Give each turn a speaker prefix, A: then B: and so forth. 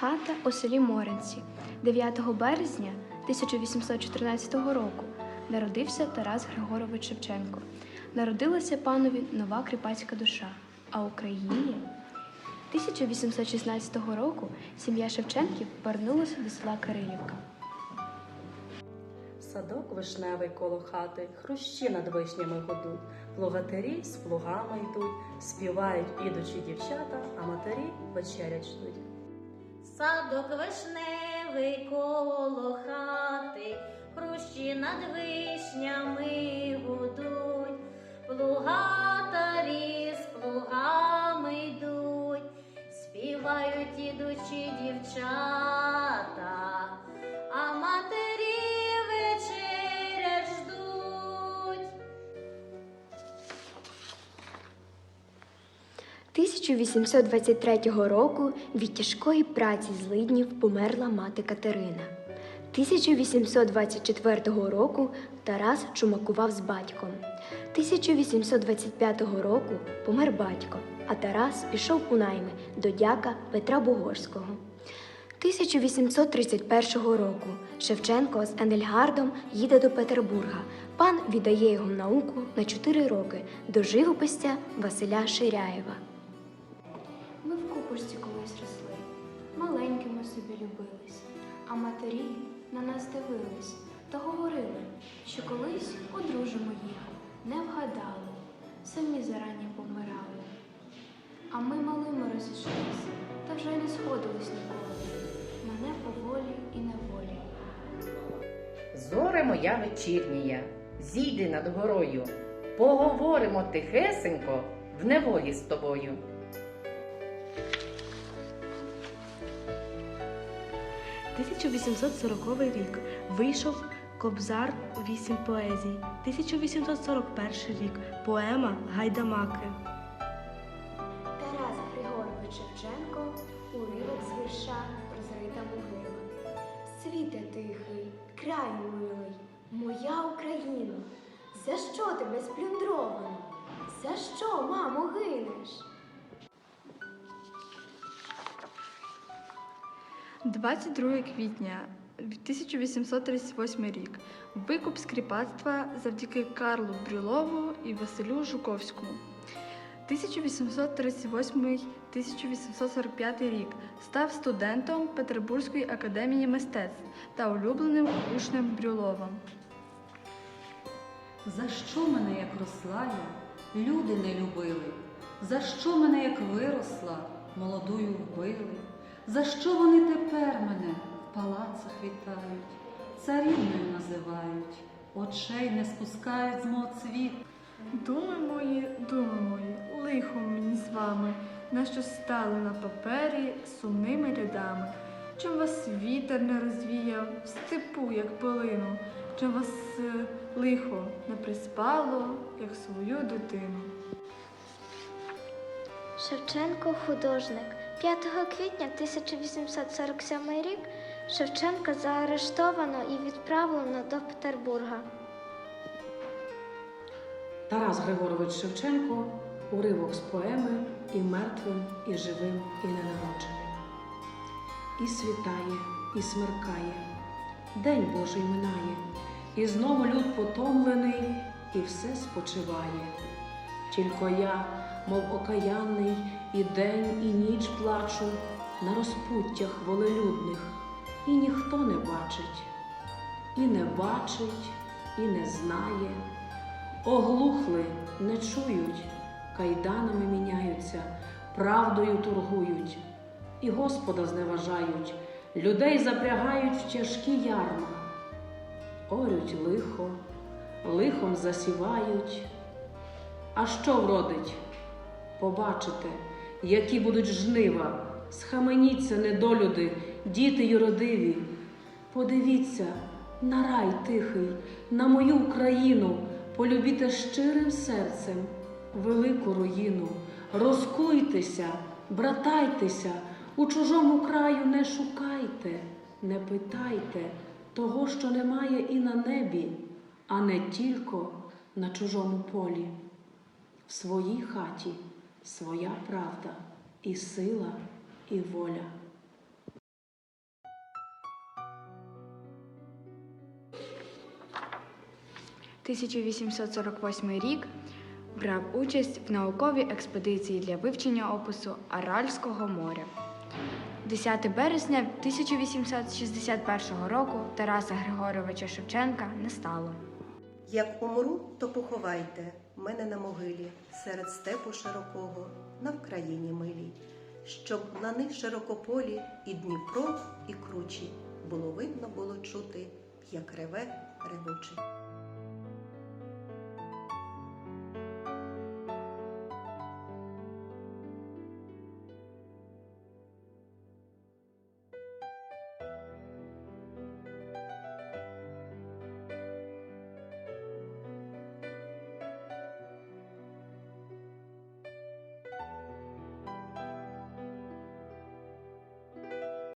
A: Хата у селі Моринці 9 березня 1814 року народився Тарас Григорович Шевченко. Народилася панові нова кріпацька душа. А Україні 1816 року сім'я Шевченків повернулася до села Кирилівка.
B: Садок вишневий коло хати, хрущі над вишнями гудуть, плугатирі з плугами йдуть, співають ідучі дівчата, а матері вечерять ждуть.
C: Садок вишневий коло хати, хрущі над вишнями гудуть, плугатарі з плугами йдуть, співають ідучі дівчата,
A: 1823 року від тяжкої праці злиднів померла мати Катерина. 1824 року Тарас чумакував з батьком. 1825 року помер батько, а Тарас пішов у найми до дяка Петра Богорського. 1831 року Шевченко з Енельгардом їде до Петербурга. Пан віддає його науку на 4 роки до живописця Василя Ширяєва. В колись росли, маленькими собі любились, а матері на нас дивились та говорили, що колись одружимо їх, не вгадали, самі зарані помирали. А ми малими розійшлись, та вже не сходились ніколи. Мене поволі і неволі.
D: Зоре моя вечірнія, зійди над горою, поговоримо тихесенько в неволі з тобою.
E: – 1840 рік вийшов Кобзар вісім поезій. 1841 рік поема Гайдамаки.
A: Тарас Григорович Шевченко, уривок з вірша Розрита могила. Світе тихий, край милий, моя Україна, за що тебе сплюндровано? За що, мамо, гинеш?
F: 22 квітня 1838 рік. Викуп скріпацтва завдяки Карлу Брюлову і Василю Жуковському. 1838-1845 рік став студентом Петербурзької академії мистецтв та улюбленим учнем Брюлова.
G: За що мене, як росла я, люди не любили? За що мене, як виросла, молодою вбили? За що вони тепер мене в палацах вітають, царівною називають, очей не спускають з мого цвіту?
F: Думи мої, думи мої, лихо мені з вами, на що стали на папері сумними рядами. Чим вас вітер не розвіяв в степу, як полину, чим вас е, лихо не приспало, як свою дитину.
H: Шевченко художник. 5 квітня 1847 рік Шевченка заарештовано і відправлено до Петербурга.
I: Тарас Григорович Шевченко уривок з поеми і мертвим, і живим, і ненародженим. І світає, і смеркає, День Божий минає, і знову люд потомлений, і все спочиває. Тільки я, мов окаянний, і день, і ніч плачу на розпуттях волелюдних, і ніхто не бачить, і не бачить, і не знає. Оглухли, не чують, кайданами міняються, правдою торгують, і Господа зневажають, людей запрягають в тяжкі ярма, орють лихо, лихом засівають. А що вродить? Побачите, які будуть жнива, схаменіться, недолюди, діти юродиві. Подивіться на рай тихий, на мою Україну, полюбіте щирим серцем велику руїну. Розкуйтеся, братайтеся, у чужому краю не шукайте, не питайте того, що немає і на небі, а не тільки на чужому полі в своїй хаті своя правда, і сила, і воля.
J: «1848 рік брав участь в науковій експедиції для вивчення опису Аральського моря. 10 березня 1861 року Тараса Григоровича Шевченка не стало.
K: Як умру, то поховайте мене на могилі серед степу широкого на Вкраїні милій, щоб на них широкополі і Дніпро, і кручі було видно було чути, як реве ревучий.